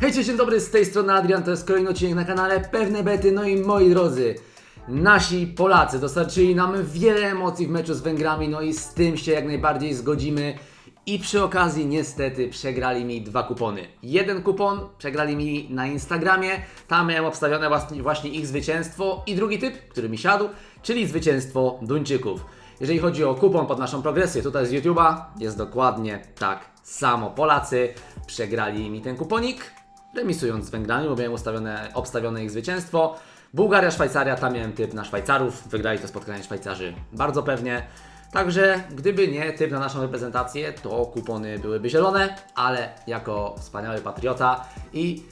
Hej, dzień dobry, z tej strony Adrian, to jest kolejny odcinek na kanale Pewne Bety, no i moi drodzy, nasi Polacy dostarczyli nam wiele emocji w meczu z Węgrami, no i z tym się jak najbardziej zgodzimy. I przy okazji niestety przegrali mi dwa kupony. Jeden kupon przegrali mi na Instagramie, tam miałem obstawione właśnie ich zwycięstwo i drugi typ, który mi siadł, czyli zwycięstwo Duńczyków. Jeżeli chodzi o kupon pod naszą progresję tutaj z YouTube'a, jest dokładnie tak samo. Polacy przegrali mi ten kuponik, remisując z Węgrami, bo miałem ustawione, obstawione ich zwycięstwo. Bułgaria, Szwajcaria, tam miałem typ na Szwajcarów. Wygrali to spotkanie Szwajcarzy bardzo pewnie. Także gdyby nie typ na naszą reprezentację, to kupony byłyby zielone, ale jako wspaniały patriota i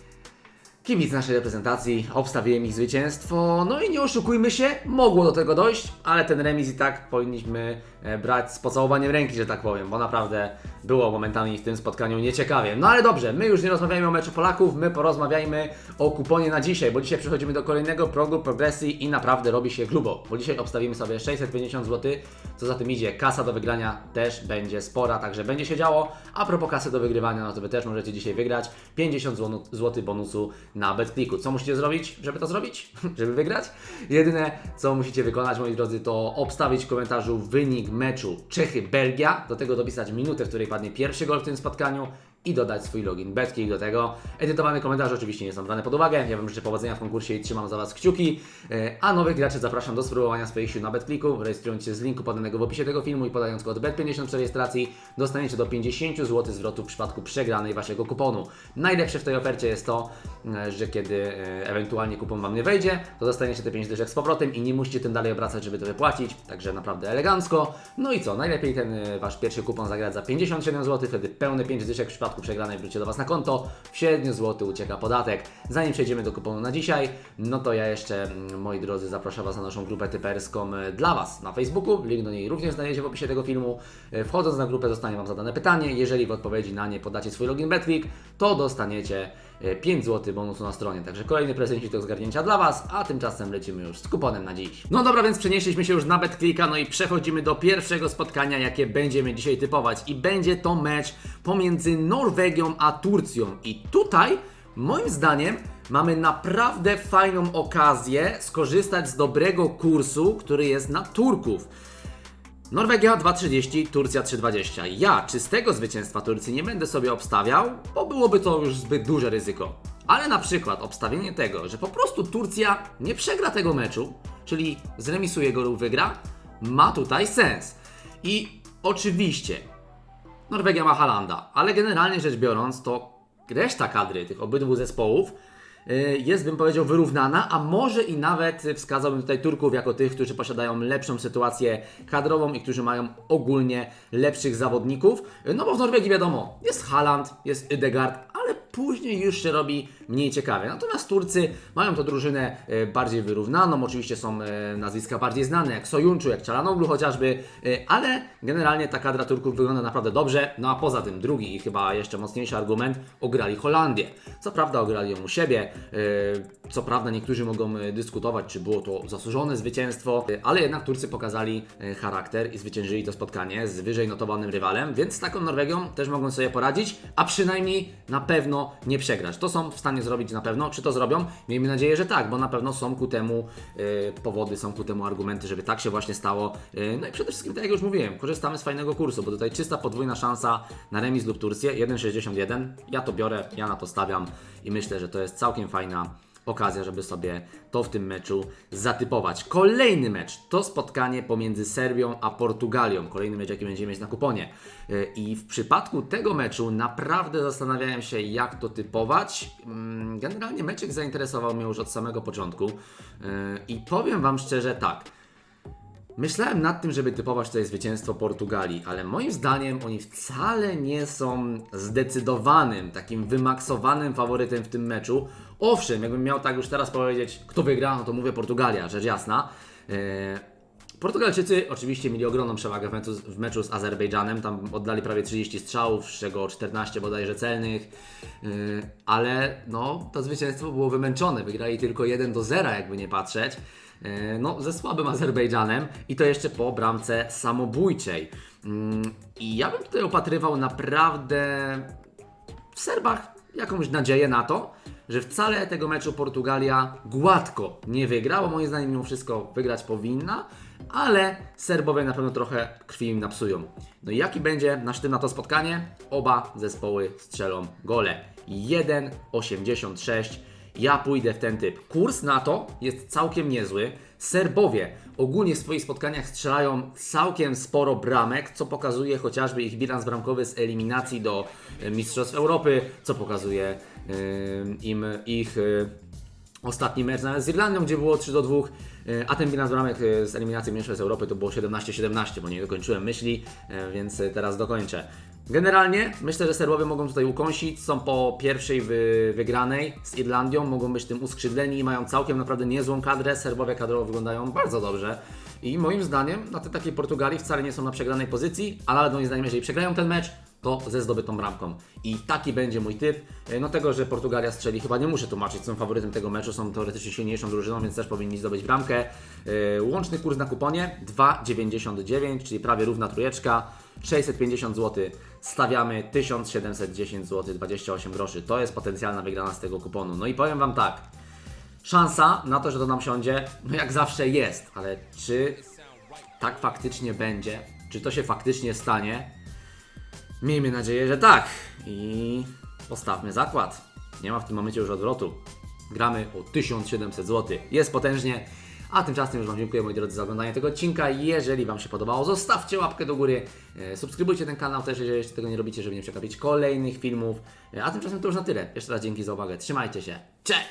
kibic naszej reprezentacji, obstawiłem ich zwycięstwo. No i nie oszukujmy się, mogło do tego dojść, ale ten remis i tak powinniśmy e, brać z pocałowaniem ręki, że tak powiem, bo naprawdę było momentami w tym spotkaniu nieciekawie. No ale dobrze, my już nie rozmawiajmy o meczu Polaków, my porozmawiajmy o kuponie na dzisiaj, bo dzisiaj przechodzimy do kolejnego progu progresji i naprawdę robi się grubo, bo dzisiaj obstawimy sobie 650 zł, co za tym idzie, kasa do wygrania też będzie spora, także będzie się działo. A propos kasy do wygrywania, no to Wy też możecie dzisiaj wygrać 50 zł bonusu na BetClicku. Co musicie zrobić, żeby to zrobić? żeby wygrać? Jedyne, co musicie wykonać, moi drodzy, to obstawić w komentarzu wynik meczu Czechy-Belgia, do tego dopisać minutę, w której padnie pierwszy gol w tym spotkaniu i dodać swój login BetClick do tego. Edytowane komentarze oczywiście nie są brane pod uwagę. Ja Wam życzę powodzenia w konkursie i trzymam za Was kciuki. E, A nowych graczy zapraszam do spróbowania swoich sił na BetClicku. Rejestrując się z linku podanego w opisie tego filmu i podając kod BET50 przy rejestracji, dostaniecie do 50 zł zwrotu w przypadku przegranej Waszego kuponu. Najlepsze w tej ofercie jest to, e, że kiedy e, ewentualnie kupon Wam nie wejdzie, to dostaniecie te 5 dyszek z powrotem i nie musicie tym dalej obracać, żeby to wypłacić. Także naprawdę elegancko. No i co? Najlepiej ten Wasz pierwszy kupon zagrać za 57 zł, wtedy pełne 5 dyszek w przypadku przegranej wróci do Was na konto. W 7 zł ucieka podatek. Zanim przejdziemy do kuponu na dzisiaj, no to ja jeszcze, mm, moi drodzy, zapraszam Was na naszą grupę typerską e, dla Was na Facebooku. Link do niej również znajdziecie w opisie tego filmu. E, Wchodząc na grupę zostanie Wam zadane pytanie. Jeżeli w odpowiedzi na nie podacie swój login Betclick, to dostaniecie 5 zł bonusu na stronie. Także kolejny prezencik do zgarnięcia dla Was, a tymczasem lecimy już z kuponem na dziś. No dobra, więc przenieśliśmy się już na BetClicka, no i przechodzimy do pierwszego spotkania, jakie będziemy dzisiaj typować. I będzie to mecz pomiędzy Norwegią a Turcją. I tutaj, moim zdaniem, mamy naprawdę fajną okazję skorzystać z dobrego kursu, który jest na Turków. Norwegia 2,30, Turcja 3,20. Ja czystego zwycięstwa Turcji nie będę sobie obstawiał, bo byłoby to już zbyt duże ryzyko. Ale na przykład obstawienie tego, że po prostu Turcja nie przegra tego meczu, czyli zremisuje go lub wygra, ma tutaj sens. I oczywiście Norwegia ma Halanda, ale generalnie rzecz biorąc, to reszta kadry tych obydwu zespołów jest, bym powiedział, wyrównana, a może i nawet wskazałbym tutaj Turków jako tych, którzy posiadają lepszą sytuację kadrową i którzy mają ogólnie lepszych zawodników. Y, No bo w Norwegii wiadomo, jest Haaland, jest Ødegaard, później już się robi mniej ciekawie. Natomiast Turcy mają to drużynę e, bardziej wyrównaną, oczywiście są e, nazwiska bardziej znane, jak Sojunczu, jak Czalanoglu chociażby, e, ale generalnie ta kadra Turków wygląda naprawdę dobrze. No a poza tym drugi i chyba jeszcze mocniejszy argument, ograli Holandię. Co prawda ograli ją u siebie, co prawda niektórzy mogą dyskutować, czy było to zasłużone zwycięstwo, ale jednak Turcy pokazali charakter i zwyciężyli to spotkanie z wyżej notowanym rywalem, więc z taką Norwegią też mogą sobie poradzić, a przynajmniej na pewno nie przegrać. To są w stanie zrobić na pewno. Czy to zrobią? Miejmy nadzieję, że tak, bo na pewno są ku temu e, powody, są ku temu argumenty, żeby tak się właśnie stało. E, no i przede wszystkim, tak jak już mówiłem, korzystamy z fajnego kursu, bo tutaj czysta podwójna szansa na remis lub Turcję 1,61. Ja to biorę, ja na to stawiam i myślę, że to jest całkiem fajna okazja, żeby sobie to w tym meczu zatypować. Kolejny mecz to spotkanie pomiędzy Serbią a Portugalią. Kolejny mecz, jaki będziemy mieć na kuponie. Yy, I w przypadku tego meczu naprawdę zastanawiałem się, jak to typować. Mm, Generalnie meczek zainteresował mnie już od samego początku. Yy, I powiem Wam szczerze tak. Myślałem nad tym, żeby typować tutaj zwycięstwo Portugalii, ale moim zdaniem oni wcale nie są zdecydowanym, takim wymaksowanym faworytem w tym meczu. Owszem, jakbym miał tak już teraz powiedzieć, kto wygra, no to mówię Portugalia, rzecz jasna. Eee, Portugalczycy oczywiście mieli ogromną przewagę w meczu, w meczu z Azerbejdżanem, tam oddali prawie 30 strzałów, z czego 14 bodajże celnych, Yy, ale no, to zwycięstwo było wymęczone, wygrali tylko 1 do 0, jakby nie patrzeć. Yy, No, ze słabym Azerbejdżanem i to jeszcze po bramce samobójczej. Yy, I ja bym tutaj opatrywał naprawdę w Serbach jakąś nadzieję na to, że wcale tego meczu Portugalia gładko nie wygra, bo moim zdaniem mimo wszystko wygrać powinna, ale Serbowie na pewno trochę krwi im napsują. No i jaki będzie nasz typ na to spotkanie? Oba zespoły strzelą gole. 1,86. Ja pójdę w ten typ. Kurs na to jest całkiem niezły. Serbowie ogólnie w swoich spotkaniach strzelają całkiem sporo bramek, co pokazuje chociażby ich bilans bramkowy z eliminacji do e, Mistrzostw Europy, co pokazuje e, im ich e, ostatni mecz z Irlandią, gdzie było 3 do 2, a ten bilans bramek z eliminacji Mistrzostw Europy to było 17-17, bo nie dokończyłem myśli, więc teraz dokończę. Generalnie myślę, że Serbowie mogą tutaj ukąsić, są po pierwszej wy, wygranej z Irlandią, mogą być tym uskrzydleni, mają całkiem naprawdę niezłą kadrę, Serbowie kadrowo wyglądają bardzo dobrze i moim zdaniem na tej takiej Portugalii wcale nie są na przegranej pozycji, ale moim zdaniem jeżeli przegrają ten mecz, to ze zdobytą bramką. I taki będzie mój typ. E, No tego, że Portugalia strzeli, chyba nie muszę tłumaczyć, są faworytem tego meczu, są teoretycznie silniejszą drużyną, więc też powinni zdobyć bramkę. E, Łączny kurs na kuponie 2,99, czyli prawie równa trójeczka. 650 zł, stawiamy 1710 zł 28 groszy. To jest potencjalna wygrana z tego kuponu. No i powiem Wam tak, szansa na to, że to nam siądzie, no jak zawsze jest, ale czy tak faktycznie będzie, czy to się faktycznie stanie, Miejmy nadzieję, że tak. I postawmy zakład. Nie ma w tym momencie już odwrotu. Gramy o 1700 zł. Jest potężnie. A tymczasem już Wam dziękuję moi drodzy za oglądanie tego odcinka. Jeżeli Wam się podobało, zostawcie łapkę do góry. E, Subskrybujcie ten kanał też, jeżeli jeszcze tego nie robicie, żeby nie przegapić kolejnych filmów. E, A tymczasem to już na tyle. Jeszcze raz dzięki za uwagę. Trzymajcie się. Cześć!